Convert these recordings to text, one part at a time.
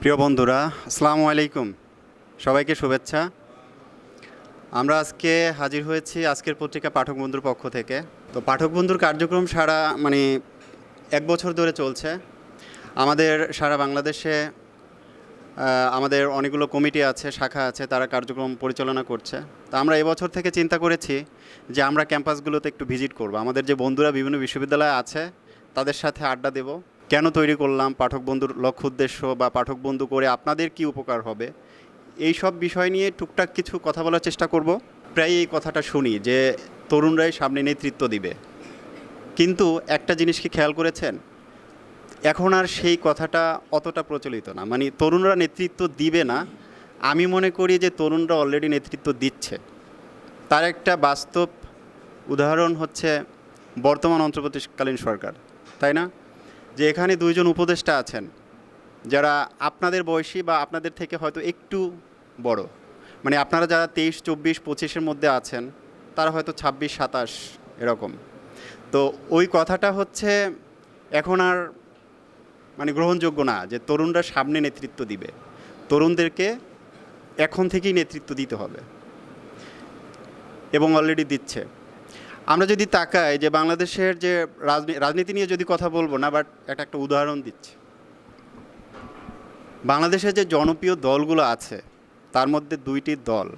প্রিয় বন্ধুরা, আসসালামু আলাইকুম। সবাইকে শুভেচ্ছা। আমরা আজকে হাজির হয়েছি আজকের পত্রিকা পাঠক বন্ধুর পক্ষ থেকে। তো পাঠক বন্ধুর কার্যক্রম সারা মানে এক বছর ধরে চলছে। আমাদের সারা বাংলাদেশে আমাদের অনেকগুলো কমিটি আছে, শাখা আছে, তারা কার্যক্রম পরিচালনা করছে। তো আমরা এবছর থেকে চিন্তা করেছি যে আমরা ক্যাম্পাসগুলোতে একটু ভিজিট করব। আমাদের যে বন্ধুরা বিভিন্ন বিশ্ববিদ্যালয়ে আছে, তাদের সাথে আড্ডা দেব। কেন তৈরি করলাম, পাঠক বন্ধুর লক্ষ্য উদ্দেশ্য বা পাঠক বন্ধু করে আপনাদের কি উপকার হবে, এই সব বিষয় নিয়ে টুকটাক কিছু কথা বলার চেষ্টা করব। প্রায় এই কথাটা শুনি যে তরুণরাই সামনে নেতৃত্ব দিবে। কিন্তু একটা জিনিস কি খেয়াল করেছেন? এখন আর সেই কথাটা অতটা প্রচলিত না। মানে তরুণরা নেতৃত্ব দিবে না। আমি মনে করি যে তরুণরা অলরেডি নেতৃত্ব দিচ্ছে। তার একটা বাস্তব উদাহরণ হচ্ছে বর্তমান অন্তর্বর্তীকালীন সরকার, তাই না? যে এখানে দুইজন উপদেষ্টা আছেন, যারা আপনাদের বয়সী বা আপনাদের থেকে হয়তো একটু বড়। মানে আপনারা যারা তেইশ, চব্বিশ, পঁচিশের মধ্যে আছেন, তারা হয়তো ছাব্বিশ, সাতাশ এরকম। তো ওই কথাটা হচ্ছে, এখন আর মানে গ্রহণযোগ্য না যে তরুণরা সামনে নেতৃত্ব দিবে। তরুণদেরকে এখন থেকেই নেতৃত্ব দিতে হবে। এবং অলরেডি দিচ্ছে। আমরা যদি তাকাই যে বাংলাদেশের যে রাজনী- রাজনীতি নিয়ে যদি কথা বলব না বাট একটা একটা উদাহরণ দিচ্ছি। বাংলাদেশের যে জনপ্রিয় দলগুলো আছে, তার মধ্যে দুইটি দল।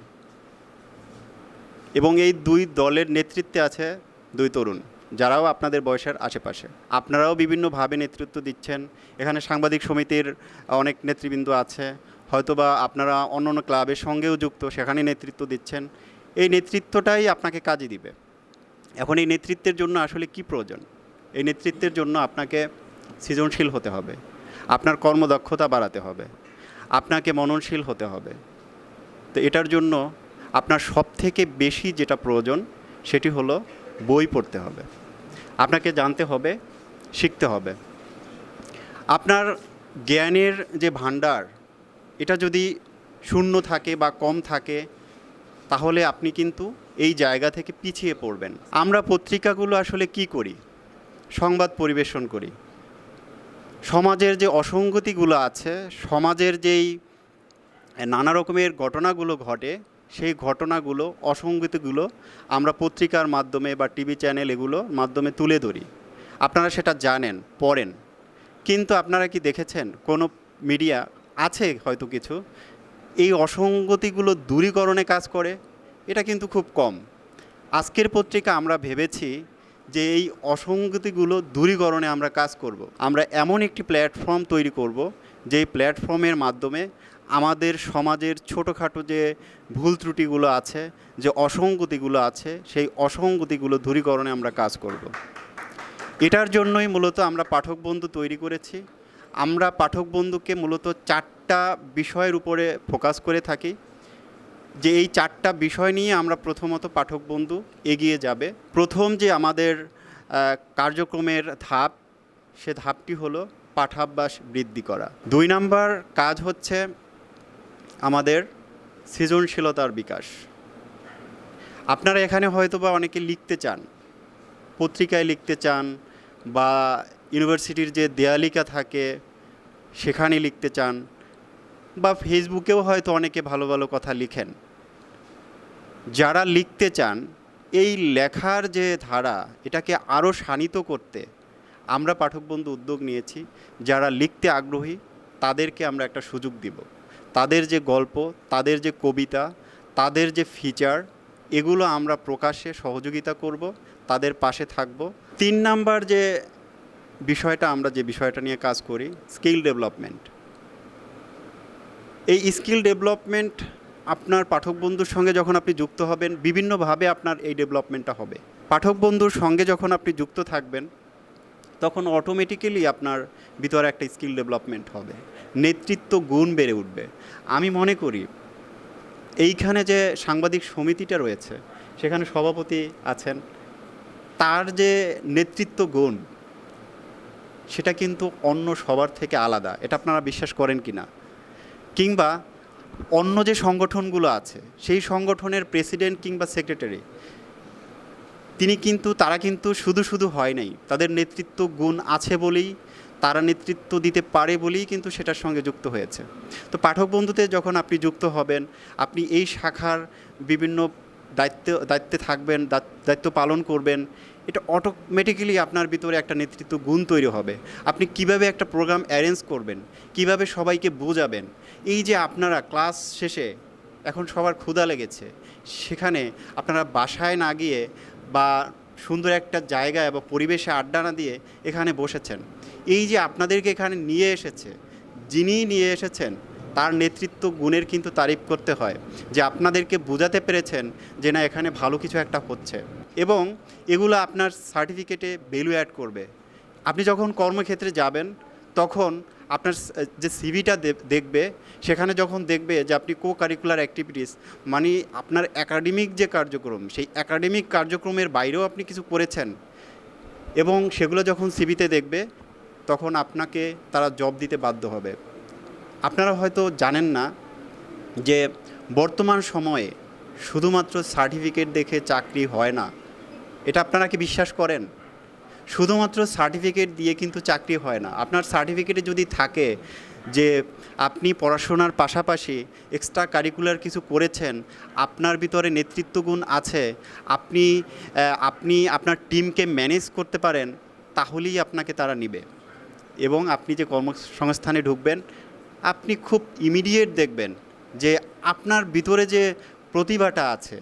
এবং এই দুই দলের নেতৃত্বে আছে দুই তরুণ, যারাও আপনাদের বয়সের আশেপাশে। আপনারাও বিভিন্নভাবে নেতৃত্ব দিচ্ছেন। এখানে সাংবাদিক সমিতির অনেক নেতৃবৃন্দ আছে। হয়তোবা আপনারা অন্য অন্য ক্লাবের সঙ্গেও যুক্ত, সেখানে নেতৃত্ব দিচ্ছেন। এই নেতৃত্বটাই আপনাকে কাজে দিবে। এখন এই নেতৃত্বের জন্য আসলে কি প্রয়োজন? এই নেতৃত্বের জন্য আপনাকে সৃজনশীল হতে হবে। আপনার কর্মদক্ষতা বাড়াতে হবে। আপনাকে মননশীল হতে হবে। তো এটার জন্য আপনার সব থেকে বেশি যেটা প্রয়োজন, সেটি হলো বই পড়তে হবে। আপনাকে জানতে হবে, শিখতে হবে। আপনার জ্ঞানের যে ভাণ্ডার, এটা যদি শূন্য থাকে বা কম থাকে তাহলে আপনি কিন্তু এই জায়গা থেকে পিছিয়ে পড়বেন। আমরা পত্রিকাগুলো আসলে কি করি? সংবাদ পরিবেশন করি। সমাজের যে অসঙ্গতিগুলো আছে, সমাজের যেই নানা রকমের ঘটনাগুলো ঘটে, সেই ঘটনাগুলো, অসঙ্গতিগুলো আমরা পত্রিকার মাধ্যমে বা টিভি চ্যানেল এগুলোর মাধ্যমে তুলে ধরি। আপনারা সেটা জানেন, পড়েন। কিন্তু আপনারা কি দেখেছেন? কোনো মিডিয়া আছে হয়তো কিছু এই অসঙ্গতিগুলো দূরীকরণে কাজ করে, এটা কিন্তু খুব কম আজকের পত্রিকা আমরা ভেবেছি যে এই অসঙ্গতিগুলো দূরীকরণে আমরা কাজ করব। আমরা এমন একটি প্ল্যাটফর্ম তৈরি করব, যেই প্ল্যাটফর্মের মাধ্যমে আমাদের সমাজের ছোটোখাটো যে ভুল ত্রুটিগুলো আছে, যে অসঙ্গতিগুলো আছে, সেই অসঙ্গতিগুলো দূরীকরণে আমরা কাজ করব। এটার জন্যই মূলত আমরা পাঠক বন্ধু তৈরি করেছি আমরা পাঠক বন্ধুকে মূলত চারটা বিষয়ের উপরে ফোকাস করে থাকি। যে এই চারটা বিষয় নিয়ে আমরা প্রথমত পাঠক বন্ধু এগিয়ে যাবে। প্রথম যে আমাদের কার্যক্রমের ধাপ, সে ধাপটি হলো পাঠাভ্যাস বৃদ্ধি করা। দুই নাম্বার কাজ হচ্ছে আমাদের সৃজনশীলতার বিকাশ। আপনারা এখানে হয়তো বা অনেকে লিখতে চান, পত্রিকায় লিখতে চান বা ইউনিভার্সিটির যে দেয়ালিকা থাকে, সেখানে লিখতে চান। বা ফেসবুকেও হয়তো অনেকে ভালো ভালো কথা লিখেন। যারা লিখতে চান, এই লেখার যে ধারা, এটাকে আরও শানিত করতে আমরা পাঠক বন্ধু উদ্যোগ নিয়েছি। যারা লিখতে আগ্রহী, তাদেরকে আমরা একটা সুযোগ দিব। তাদের যে গল্প, তাদের যে কবিতা, তাদের যে ফিচার এগুলো আমরা প্রকাশে সহযোগিতা করব, তাদের পাশে থাকব। তিন নাম্বার যে বিষয়টা, আমরা যে বিষয়টা নিয়ে কাজ করি স্কিল ডেভেলপমেন্ট এই স্কিল ডেভেলপমেন্ট আপনার পাঠক বন্ধুর সঙ্গে যখন আপনি যুক্ত হবেন, বিভিন্নভাবে আপনার এই ডেভেলপমেন্টটা হবে। পাঠক বন্ধুর সঙ্গে যখন আপনি যুক্ত থাকবেন, তখন অটোমেটিক্যালি আপনার ভিতরে একটা স্কিল ডেভেলপমেন্ট হবে। নেতৃত্ব গুণ বেড়ে উঠবে। আমি মনে করি, এইখানে যে সাংবাদিক সমিতিটা রয়েছে, সেখানে সভাপতি আছেন, তার যে নেতৃত্ব গুণ, সেটা কিন্তু অন্য সবার থেকে আলাদা। এটা আপনারা বিশ্বাস করেন কি না কিংবা অন্য যে সংগঠনগুলো আছে, সেই সংগঠনের প্রেসিডেন্ট কিংবা সেক্রেটারি, তিনি কিন্তু, তারা কিন্তু শুধু শুধু হয় নাই। তাদের নেতৃত্ব গুণ আছে বলেই, তারা নেতৃত্ব দিতে পারে বলেই কিন্তু সেটার সঙ্গে যুক্ত হয়েছে। তো পাঠক বন্ধুতে যখন আপনি যুক্ত হবেন, আপনি এই শাখার বিভিন্ন দায়িত্ব, দায়িত্বে থাকবেন দায়িত্ব পালন করবেন, এটা অটোমেটিক্যালি আপনার ভিতরে একটা নেতৃত্ব গুণ তৈরি হবে। আপনি কীভাবে একটা প্রোগ্রাম অ্যারেঞ্জ করবেন, কীভাবে সবাইকে বোঝাবেন, এই যে আপনারা ক্লাস শেষে এখন সবার ক্ষুধা লেগেছে, সেখানে আপনারা বাসায় না গিয়ে বা সুন্দর একটা জায়গায় বা পরিবেশে আড্ডা না দিয়ে এখানে বসেছেন। এই যে আপনাদেরকে এখানে নিয়ে এসেছে যিনি নিয়ে এসেছেন তার নেতৃত্ব গুণের কিন্তু তারিফ করতে হয়, যে আপনাদেরকে বোঝাতে পেরেছেন যে না, এখানে ভালো কিছু একটা হচ্ছে। এবং এগুলো আপনার সার্টিফিকেটে ভ্যালু অ্যাড করবে। আপনি যখন কর্মক্ষেত্রে যাবেন, তখন আপনার যে সিভিটা দেখবে, সেখানে যখন দেখবে যে আপনি কো কারিকুলার অ্যাক্টিভিটিস মানে আপনার একাডেমিক যে কার্যক্রম, সেই একাডেমিক কার্যক্রমের বাইরেও আপনি কিছু করেছেন এবং সেগুলো যখন সিভিতে দেখবে, তখন আপনাকে তারা জব দিতে বাধ্য হবে। আপনারা হয়তো জানেন না যে বর্তমান সময়ে শুধুমাত্র সার্টিফিকেট দেখে চাকরি হয় না। এটা আপনারা কি বিশ্বাস করেন? শুধুমাত্র সার্টিফিকেট দিয়ে কিন্তু চাকরি হয় না। আপনার সার্টিফিকেটে যদি থাকে যে আপনি পড়াশোনার পাশাপাশি এক্সট্রা কারিকুলার কিছু করেছেন, আপনার ভিতরে নেতৃত্ব গুণ আছে, আপনি আপনি আপনার টিমকে ম্যানেজ করতে পারেন, তাহলেই আপনাকে তারা নিবে। এবং আপনি যে কর্মসংস্থানে ঢুকবেন আপনি খুব ইমিডিয়েট দেখবেন যে আপনার ভিতরে যে প্রতিভাটা আছে,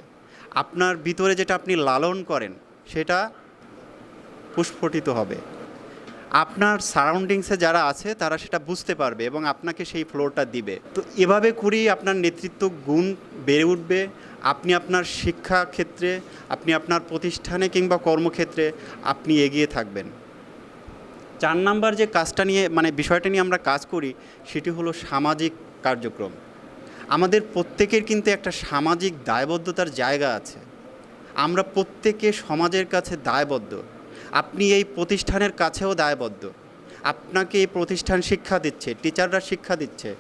আপনার ভিতরে যেটা আপনি লালন করেন, সেটা পুষ্পটিত হবে। আপনার সারাউন্ডিংসে যারা আছে, তারা সেটা বুঝতে পারবে এবং আপনাকে সেই ফ্লোরটা দিবে। তো এভাবে করেই আপনার নেতৃত্ব গুণ বেড়ে উঠবে। আপনি আপনার শিক্ষা ক্ষেত্রে আপনি আপনার প্রতিষ্ঠানে কিংবা কর্মক্ষেত্রে আপনি এগিয়ে থাকবেন। চার নাম্বার যে কাজটা নিয়ে মানে বিষয়টা নিয়ে আমরা কাজ করি, সেটি হলো সামাজিক কার্যক্রম। আমাদের প্রত্যেকের কিন্তু একটা সামাজিক দায়বদ্ধতার জায়গা আছে। আমরা প্রত্যেকে সমাজের কাছে দায়বদ্ধ। আপনি এই প্রতিষ্ঠানের কাছেও দায়বদ্ধ। আপনাকে এই প্রতিষ্ঠান শিক্ষা দিচ্ছে, টিচাররা শিক্ষা দিচ্ছে।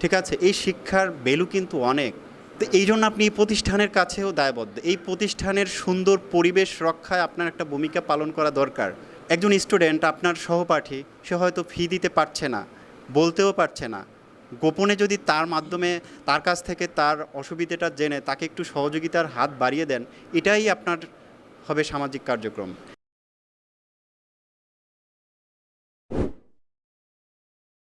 ঠিক আছে? এই শিক্ষার ভ্যালু কিন্তু অনেক। তো এই জন্য আপনি এই প্রতিষ্ঠানের কাছেও দায়বদ্ধ। এই প্রতিষ্ঠানের সুন্দর পরিবেশ রক্ষায় আপনার একটা ভূমিকা পালন করা দরকার। একজন স্টুডেন্ট আপনার সহপাঠী, সে হয়তো ফি দিতে পারছে না, বলতেও পারছে না। গোপনে যদি তার মাধ্যমে, তার কাছ থেকে তার অসুবিধেটা জেনে তাকে একটু সহযোগিতার হাত বাড়িয়ে দেন, এটাই আপনার হবে সামাজিক কার্যক্রম।